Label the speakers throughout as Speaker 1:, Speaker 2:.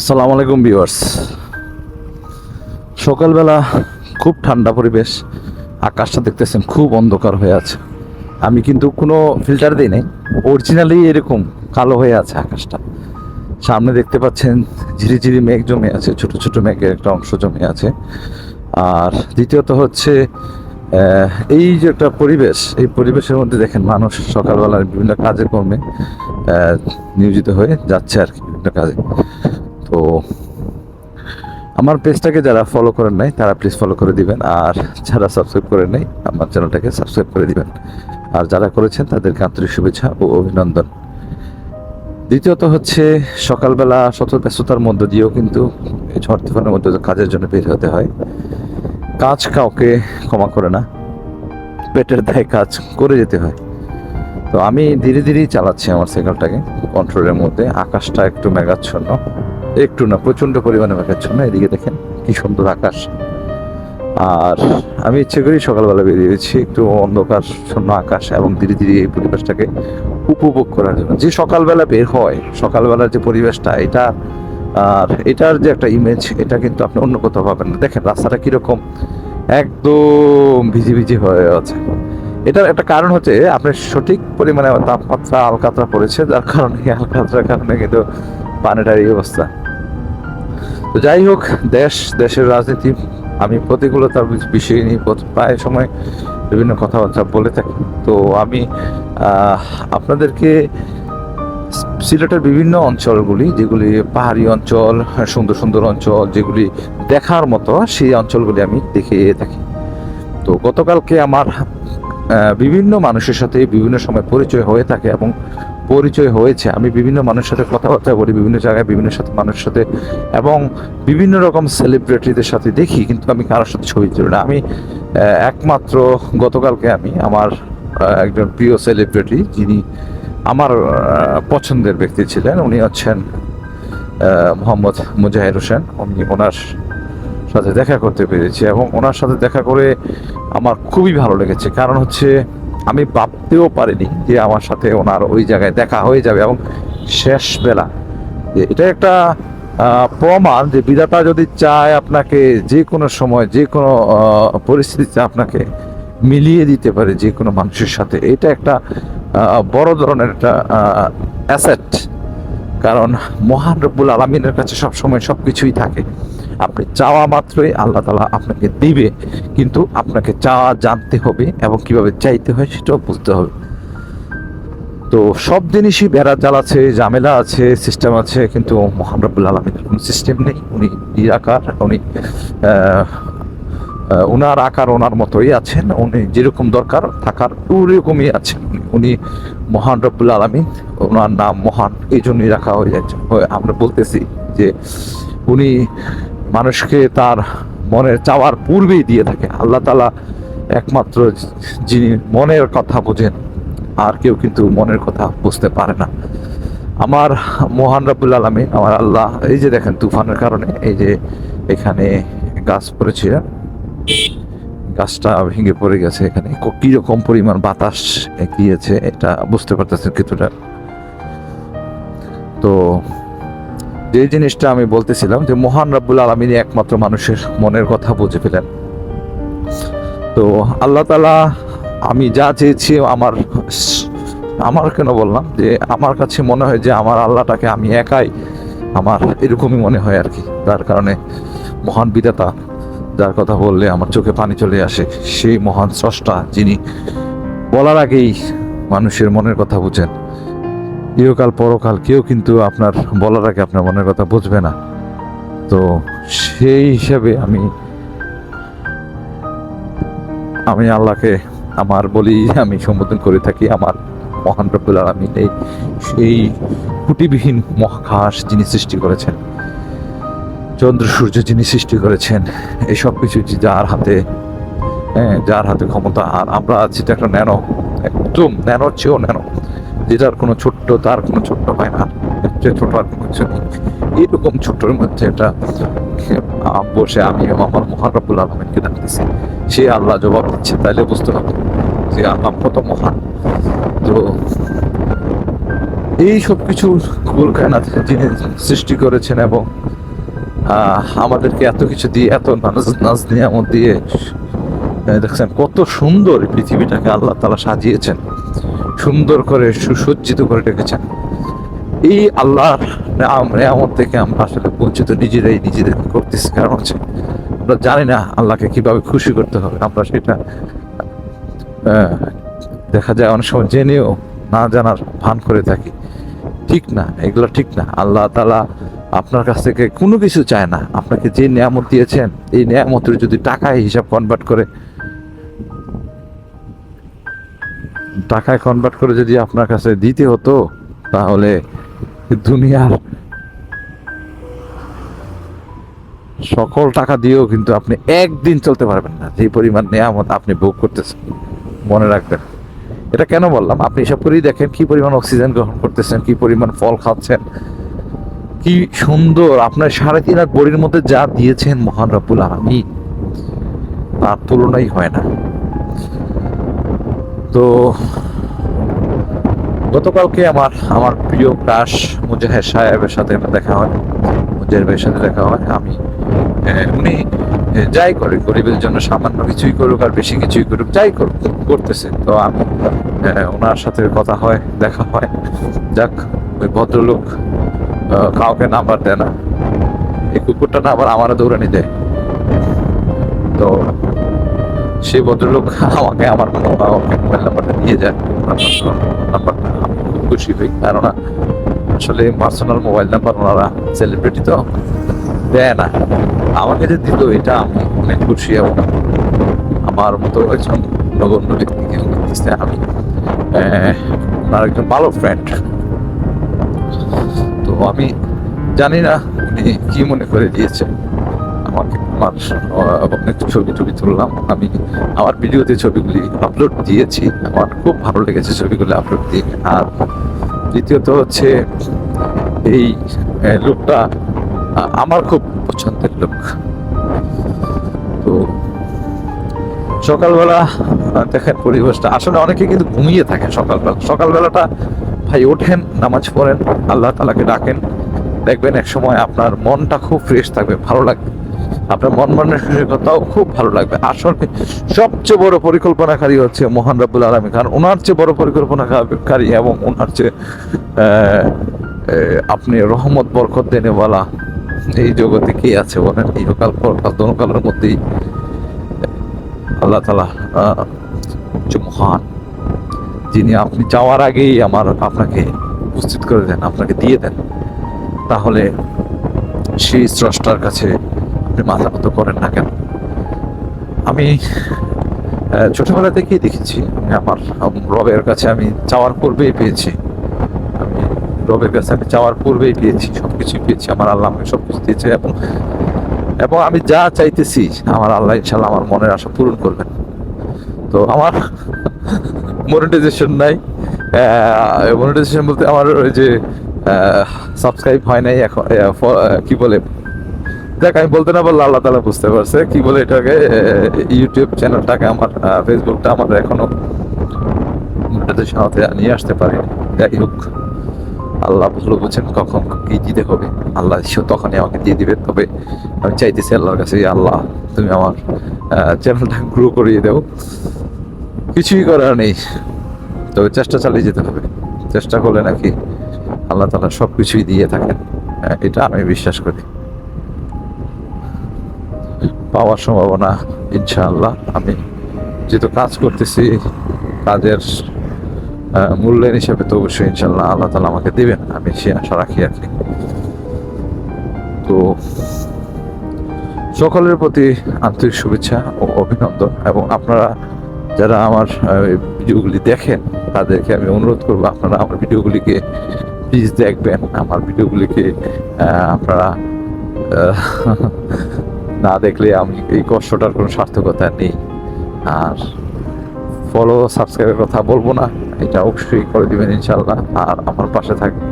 Speaker 1: আসসালামু আলাইকুম ভিউয়ার্স। সকালবেলা খুব ঠান্ডা পরিবেশ, আকাশটা দেখতেছেন খুব অন্ধকার হয়ে আছে। আমি কিন্তু কোনো ফিল্টার দিই নাই অরিজিনালি এরকম কালো হয়ে আছে আকাশটা। সামনে দেখতে পাচ্ছেন ঝিরিঝিরি মেঘ জমে আছে, ছোট ছোট মেঘের একটা অংশ জমে আছে। আর দ্বিতীয়ত হচ্ছে এই যে একটা পরিবেশ, এই পরিবেশের মধ্যে দেখেন মানুষ সকালবেলার বিভিন্ন কাজে কর্মে নিয়োজিত হয়ে যাচ্ছে আর কি বিভিন্ন কাজে। তো আমার পেজটাকে যারা ফলো করেন নাই, তারা প্লিজ ফলো করে দিবেন। আর যারা সাবস্ক্রাইব করেন নাই, আমার চ্যানেলটাকে সাবস্ক্রাইব করে দিবেন। আর যারা করেছেন, তাদেরকে আন্তরিক শুভেচ্ছা ও অভিনন্দন। দ্বিতীয়ত হচ্ছে, সকালবেলা শত ব্যস্ততার মধ্য দিয়েও কিন্তু এই ঝড় তুফানের মধ্যে কাজের জন্য বের হতে হয়, কাজ কাউকে ক্ষমা করে না, পেটের দায়ে কাজ করে যেতে হয়। তো আমি ধীরে ধীরেই চালাচ্ছি আমার সাইকেলটাকে কন্ট্রোলের মধ্যে। আকাশটা একটু মেঘাচ্ছন্ন। একটু না প্রচণ্ড পরিমাণে মেঘাচ্ছন্ন এদিকে দেখেন কি সুন্দর আকাশ। আর আমি ইচ্ছে করি সকালবেলা বেরিয়েছি একটু অন্ধকার, শূন্য আকাশ এবং ধীরে ধীরে এই পরিবেশটাকে উপভোগ করার জন্য। যে সকালবেলা বের হয়, সকালবেলার যে পরিবেশটা, এটা, আর এটার যে একটা ইমেজ এটা কিন্তু আপনি অন্য কোথাও পাবেন না। দেখেন, রাস্তাটা কীরকম? একদম ভিজি ভিজি হয়ে আছে। এটার একটা কারণ হচ্ছে আপনার সঠিক পরিমাণে তাপমাত্রা, আলকাতরা পড়েছে, যার কারণে, আলকাতরার কারণে কিন্তু পানিটার এই অবস্থা। তো যাই হোক, দেশ, দেশের রাজনীতি, আমি প্রতিকূলতার বিষয় নিয়ে প্রায় সময় বিভিন্ন কথাবার্তা বলে থাকি। তো আমি আপনাদেরকে সিলেটের বিভিন্ন অঞ্চলগুলি, যেগুলি পাহাড়ি অঞ্চল, সুন্দর সুন্দর অঞ্চল, যেগুলি দেখার মতো, সেই অঞ্চলগুলি আমি দেখিয়ে থাকি। তো গতকালকে আমার বিভিন্ন মানুষের সাথে বিভিন্ন সময় পরিচয় হয়ে থাকে এবং পরিচয় হয়েছে, আমি বিভিন্ন মানুষের সাথে কথাবার্তা বলি, বিভিন্ন জায়গায় বিভিন্ন সাথে মানুষের সাথে, এবং বিভিন্ন রকম সেলিব্রিটিদের সাথে দেখি, কিন্তু আমি কারোর সাথে ছবি তুলি না। আমি একমাত্র গতকালকে আমি আমার একজন প্রিয় সেলিব্রিটি যিনি আমার পছন্দের ব্যক্তি ছিলেন, উনি হচ্ছেন মোহাম্মদ মুজাহির হোসেন। উনি ওনার সাথে দেখা করতে পেরেছি এবং ওনার সাথে দেখা করে আমার খুবই ভালো লেগেছে। কারণ হচ্ছে আমি ভাবতেও পারিনি যে আমার সাথে ওনার ওই জায়গায় দেখা হয়ে যাবে এবং শেষ বেলা এটা একটা প্রমাণ যে বিধাতা যদি চায় আপনাকে যে কোনো সময়, যে কোনো পরিস্থিতিতে আপনাকে মিলিয়ে দিতে পারে যে কোনো মানুষের সাথে, এটা একটা বড় ধরনের একটা অ্যাসেট কারণ মহান রব্বুল আলমিনের কাছে সবসময় সব কিছুই থাকে। আপনি চাওয়া মাত্রই আল্লাহ তালা আপনাকে দিবে, কিন্তু আপনাকে চাওয়া জানতে হবে এবং কীভাবে চাইতে হয় সেটাও বুঝতে হবে। তো সব জিনিসই বেড়া জাল আছে, ঝামেলা আছে সিস্টেম আছে, কিন্তু মহান রব্বুল আলমিনের কোনো সিস্টেম নেই। উনি নিরাকার উনি ওনার আকার ওনার মতোই আছেন, উনি যেরকম দরকার থাকার ওরকমই আছেন উনি। মহান রব্বুল আলমিন, ওনার নাম মহান এই জন্যই রাখা হয়ে যাচ্ছে। আমরা বলতেছি যে উনি মানুষকে তার মনের চাওয়ার পূর্বেই দিয়ে থাকে। আল্লাহ তালা একমাত্র যিনি মনের কথা বোঝেন, আর কেউ কিন্তু মনের কথা বুঝতে পারে না। আমার মহান রব্বুল আলমিন, আমার আল্লাহ, এই যে দেখেন তুফানের কারণে, এই যে এখানে গাছ পড়েছে, গাছটা ভেঙে পড়ে গেছে এখানে। কীরকম পরিমাণ বাতাস গিয়েছে, এটা বুঝতে পারতেছেন কিছুটা। তো যে জিনিসটা আমি বলতেছিলাম যে মহান রাব্বুল আলমিনই একমাত্র মানুষের মনের কথা বুঝে ফেলেন। তো আল্লাহ তালা আমি যা চেয়েছি আমার আমার কেন বললাম? যে আমার কাছে মনে হয় যে আমার আল্লাহটাকে আমি একাই আমার এরকমই মনে হয় আর কি। তার কারণে মহান বিধাতা যার কথা বললে আমার চোখে পানি চলে আসে, সেই মহান স্রষ্টা যিনি বলার আগেই মানুষের মনের কথা বুঝেন। ইহকাল, পরকাল কেউ কিন্তু আপনার বলার আগে আপনার মনের কথা বুঝবে না। তো সেই হিসাবে আমি আমি আল্লাহকে আমার বলি, আমি সম্বোধন করে থাকি, আমার মহান রব্বুল আলমিন এই, সেই খুঁটিবিহীন মহাকাশ যিনি সৃষ্টি করেছেন, চন্দ্র, সূর্য যিনি সৃষ্টি করেছেন, এই সব কিছু যার হাতে হ্যাঁ যার হাতে ক্ষমতা, আর আমরা আছি একটা ন্যানো, একদম ন্যানোর চেয়েও ন্যানো। যেটার কোনো ছোট্ট, তার কোনো ছোট্ট হয় না। চেয়ে ছোট আর কোনো কিছু নেই। এইরকম ছোট্টর মধ্যে একটা বসে আমি আমার মহানবুল আলমিনকে ডাকতেছি। সে আল্লাহ জবাব দিচ্ছে, তাইলে বুঝতে হবে যে আল্লাহ কত মহান। তো এই সব কিছু কুলকায়নাত যিনি সৃষ্টি করেছেন এবং আমাদেরকে এত কিছু দিয়ে, এত নাজ নাজ নিয়ামত দিয়ে দেখছেন কত সুন্দর পৃথিবীটাকে আল্লাহ তালা সাজিয়েছেন। সুন্দর করে, সুসজ্জিত করে রেখেছেন। এই আল্লাহর নিয়ামত থেকে আমরা আসলে বঞ্চিত, নিজেরাই নিজেদেরকে করতেছি। কারণ হচ্ছে, আমরা জানি না আল্লাহকে কীভাবে খুশি করতে হবে। আমরা সেটা দেখা যায় অনেক সময় জেনেও না জানার ভান করে থাকি। ঠিক না, এগুলো ঠিক না। আল্লাহ তালা আপনার কাছ থেকে কোনো কিছু চায় না। আপনাকে যে নিয়ামত দিয়েছেন, এই নিয়ামতের যদি টাকায় হিসাব কনভার্ট করে টাকায় কনভার্ট করে যদি আপনার কাছে দিতে হতো, তাহলে দুনিয়ার সকল টাকা দিয়েও কিন্তু আপনি একদিন চলতে পারবেন না। যে পরিমাণ নিয়ামত আপনি ভোগ করতেছেন, মনে রাখবেন। এটা কেন বললাম? আপনি সব করেই দেখেন কি পরিমাণ অক্সিজেন গ্রহণ করতেছেন, কি পরিমাণ ফল খাচ্ছেন। কি সুন্দর আপনার সাড়ে তিন হাত বড়ির মধ্যে যা দিয়েছেন মহান রব্বুল আলমী তার তুলনাই হয় না। তো গতকালকে আমার আমার প্রিয় ক্রাশ মুজাহের সাহেবের সাথে দেখা হয়, মুজাহের ভাইয়ের সাথে দেখা হয়। আমি উনি যাই করে গরিবের জন্য সামান্য কিছুই করুক আর বেশি কিছুই করুক, যাই করুক, করতেছে। তো আমি ওনার সাথে কথা হয়, দেখা হয়। যাক, ওই ভদ্রলোক কাউকে নাম্বার দেয় না। এই কুকুরটা না আবার আমারও দৌড়ানি দেয়। তো সেই ভদ্রলোক আমাকে আমার মোবাইল নাম্বারটা দিয়ে যায় খুশি হই। কেননা আসলে পার্সোনাল মোবাইল নাম্বার ওনারা সেলিব্রিটি তো। দেয় না। আমাকে যে দিল এটা আমি অনেক খুশি এবং আমার মতো একজন নগণ্য ব্যক্তিকে দিচ্ছে আমি ওনার একজন ভালো ফ্রেন্ড তো আমি জানি না উনি কি মনে করে দিয়েছে আমাকে আমার অনেক ছবি টবি তুললাম। আমি আমার ভিডিওতে ছবিগুলি আপলোড দিয়েছি। আমার খুব ভালো লেগেছে ছবিগুলি আপলোড দিয়ে। আর দ্বিতীয়ত হচ্ছে এই লোকটা আমার খুব পছন্দের লোক তো সকালবেলা দেখেন পরিবেশটা। আসলে অনেকে কিন্তু ঘুমিয়ে থাকে সকালবেলা। সকালবেলাটা ভাই ওঠেন, নামাজ পড়েন, আল্লাহ তালাকে ডাকেন। দেখবেন এক সময় আপনার মনটা খুব ফ্রেশ থাকবে, ভালো লাগবে। আপনার মন মানসিকতাও খুব ভালো লাগবে। আসলে সবচেয়ে বড় পরিকল্পনাকারী হচ্ছে মহান রাব্বুল আলমী কারণ ওনার চেয়ে বড় পরিকল্পনাকারী এবং ওনার চেয়ে আপনি রহমত, বরকত দেনেওয়ালা এই জগতে কে আছে বলেন? এই লোকাল দোনোকালের মধ্যেই আল্লাহ তালা মহান। যিনি আপনি চাওয়ার আগেই আমার আপনাকে উপস্থিত করে দেন, আপনাকে দিয়ে দেন। তাহলে সেই স্রষ্টার কাছে আপনি মাথা নত করেন না কেন? আমি ছোটবেলা থেকেই দেখেছি, আমি আমার রবের কাছে আমি চাওয়ার পূর্বেই পেয়েছি। আমি রবের কাছে আমি চাওয়ার পূর্বেই পেয়েছি সবকিছু পেয়েছি, আমার আল্লাহ আমাকে সবকিছু দিয়েছে এবং এবং আমি যা চাইতেছি, আমার আল্লাহ ইনশাল্লাহ আমার মনের আশা পূরণ করবেন। তো আমার মনিটাইজেশন নাই মনিটাইজেশন বলতে আমার ওই যে সাবস্ক্রাইব হয় নাই, এখন কি বলে দেখ আমি বলতে না বললে আল্লাহ তালা বুঝতে পারছে। কি বলে এটাকে? ইউটিউব চ্যানেলটাকে আমার ফেসবুকটা আমার এখনও হতে নিয়ে আসতে পারে যাই হোক আল্লাহ ভালো বুঝেন কখন কি দিতে হবে। আল্লাহ তখনই আমাকে দিয়ে দিবে। তবে আমি চাইতেছি আল্লাহর কাছে আল্লাহ তুমি আমার চ্যানেলটা গ্রো করিয়ে দাও। কিছুই করার নেই। তবে চেষ্টা চালিয়ে যেতে হবে। চেষ্টা করলে নাকি আল্লাহ তালা সব কিছুই দিয়ে থাকেন। হ্যাঁ, এটা আমি বিশ্বাস করি। পাওয়ার সম্ভাবনা, ইনশাআল্লাহ। আমি যেহেতু কাজ করতেছি, কাজের মূল্যায়ন হিসেবে তো অবশ্যই ইনশাল্লাহ আল্লাহ তালা আমাকে দেবেন। আমি সে আশা রাখি আর কি। তো সকলের প্রতি আন্তরিক শুভেচ্ছা ও অভিনন্দন এবং আপনারা যারা আমার ভিডিওগুলি দেখেন, তাদেরকে আমি অনুরোধ করব, আপনারা আমার ভিডিওগুলিকে প্লিজ দেখবেন। আমার ভিডিওগুলিকে আপনারা না দেখলে আমি এই কষ্টটার কোনো সার্থকতা নেই। আর ফলো সাবস্ক্রাইবের কথা বলব না, এটা অবশ্যই করে দিবেন ইনশাল্লাহ আর আমার পাশে থাকবেন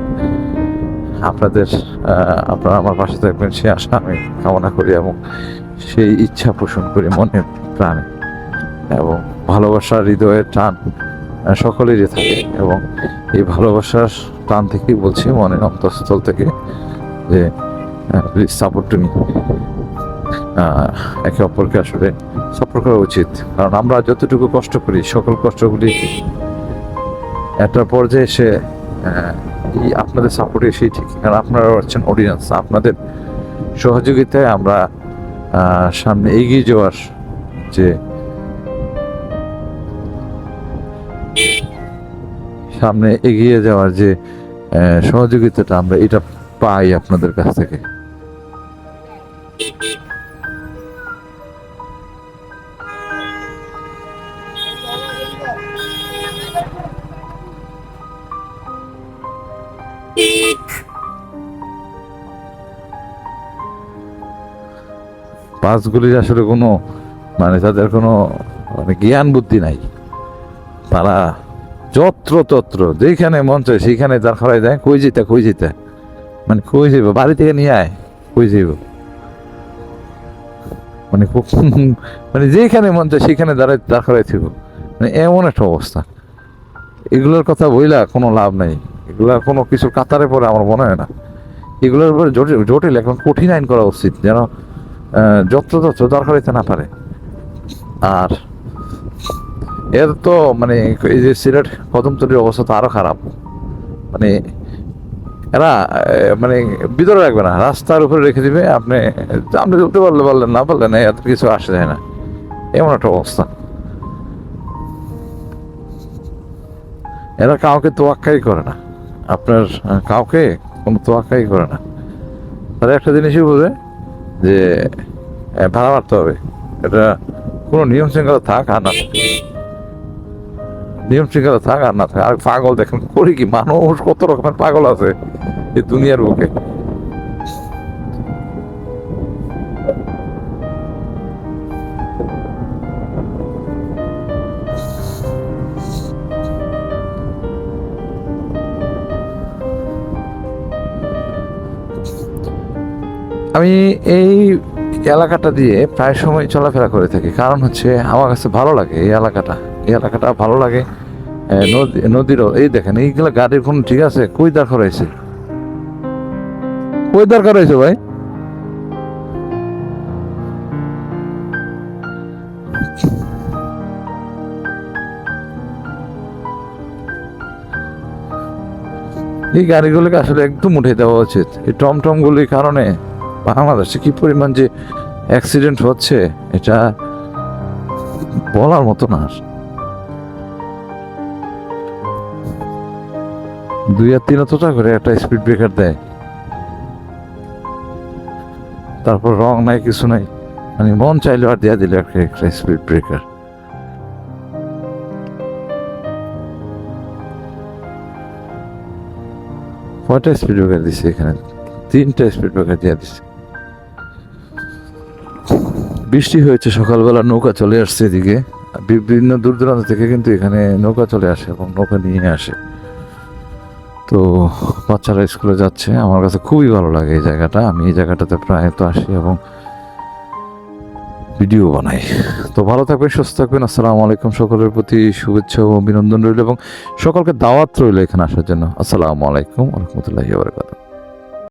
Speaker 1: আপনাদের আপনারা আমার পাশে থাকবেন, সে আশা আমি কামনা করি এবং সেই ইচ্ছা পোষণ করি মনে প্রাণে। এবং ভালোবাসার হৃদয়ের টান সকলেরই থাকে এবং এই ভালোবাসার প্রাণ থেকেই বলছি মনের অন্তঃস্থল থেকে যে সাপোর্ট টু একে অপরকে আসলে সাপোর্ট করা উচিত। কারণ আমরা যতটুকু কষ্ট করি, সকল কষ্টগুলি একটা পর্যায়ে এসে আপনাদের সাপোর্টে এসেই ঠিক। কারণ আপনারা হচ্ছেন অডিয়েন্স আপনাদের সহযোগিতায় আমরা সামনে এগিয়ে যাওয়ার যে সামনে এগিয়ে যাওয়ার যে সহযোগিতাটা আমরা এটা পাই আপনাদের কাছ থেকে। পাঁচগুলির আসলে কোনো মানে তাদের কোনো মানে জ্ঞান বুদ্ধি নাই। তারা যত্র তত্র যেখানে মন চায় সেইখানে তার খরাই দেয়, কই যেতে কই যেতে। মানে কই যাইব, বাড়ি থেকে নিয়ে আয়, কই যাইব। মানে মানে যেখানে মন চায় সেখানে দাঁড়ায় দাঁড় করাই থিব মানে এমন একটা অবস্থা। এগুলোর কথা বইলা কোনো লাভ নাই। এগুলা কোনো কিছু কাতারে পরে আমার মনে হয় না। এগুলোর উপরে জটিল, এখন কঠিন আইন করা উচিত। যেন যত্রতত্র দরকার হইতে না পারে। আর এর তো মানে এই যে সিলেট কদমতলির অবস্থা তো আরও খারাপ। মানে এরা মানে ভিতরে রাখবে না, রাস্তার উপরে রেখে দিবে, আপনি আপনি উঠতে পারলে পারলেন, না পারলেন এত কিছু আসে যায় না। এমন একটা অবস্থা। এরা কাউকে তোয়াক্কাই করে না। আপনার কাউকে কোনো তোয়াক্কাই করে না। তারা একটা জিনিসই বোঝে যে ভাড়া মারতে হবে। এটা কোনো নিয়ম শৃঙ্খলা থাক আর না নিয়ম শৃঙ্খলা থাক আর না থাক। আর পাগল দেখেন, করি কি মানুষ কত রকমের পাগল আছে এই দুনিয়ার বুকে। আমি এই এলাকাটা দিয়ে প্রায় সময় চলাফেরা করে থাকি। কারণ হচ্ছে আমার কাছে ভালো লাগে এই এলাকাটা। এই এলাকাটা ভালো লাগে। নদী, নদীরও, এই দেখেন, এইগুলো গাড়ির কোন ঠিক আছে? কই দরকার হয়েছে কই দরকার হয়েছে ভাই? এই গাড়িগুলোকে আসলে একদম উঠে দেওয়া উচিত। এই টমটমগুলির কারণে বাংলাদেশে কি পরিমাণ যে অ্যাক্সিডেন্ট হচ্ছে, এটা বলার মতো না দুই আর তিন অতটা করে একটা স্পিড ব্রেকার দেয়। তারপর রং নাই, কিছু নাই। মানে মন চাইলে আর দেয়া দিলে একটা স্পিড ব্রেকার কয়টা স্পিড ব্রেকার দিছে এখানে? তিনটা স্পিড ব্রেকার দিয়ে দিছে। বৃষ্টি হয়েছে, সকালবেলা নৌকা চলে আসছে এদিকে। বিভিন্ন দূর দূরান্ত থেকে কিন্তু এখানে নৌকা চলে আসে এবং নৌকা নিয়ে আসে। তো বাচ্চারা স্কুলে যাচ্ছে। আমার কাছে খুবই ভালো লাগে এই জায়গাটা। আমি এই জায়গাটাতে প্রায় তো আসি এবং ভিডিও বানাই। তো ভালো থাকবেন, সুস্থ থাকবেন। আসসালামু আলাইকুম সকলের প্রতি শুভেচ্ছা ও অভিনন্দন রইল এবং সকলকে দাওয়াত রইল এখানে আসার জন্য। আসসালামু আলাইকুম রহমতুল্লাহি বারকাতুহ।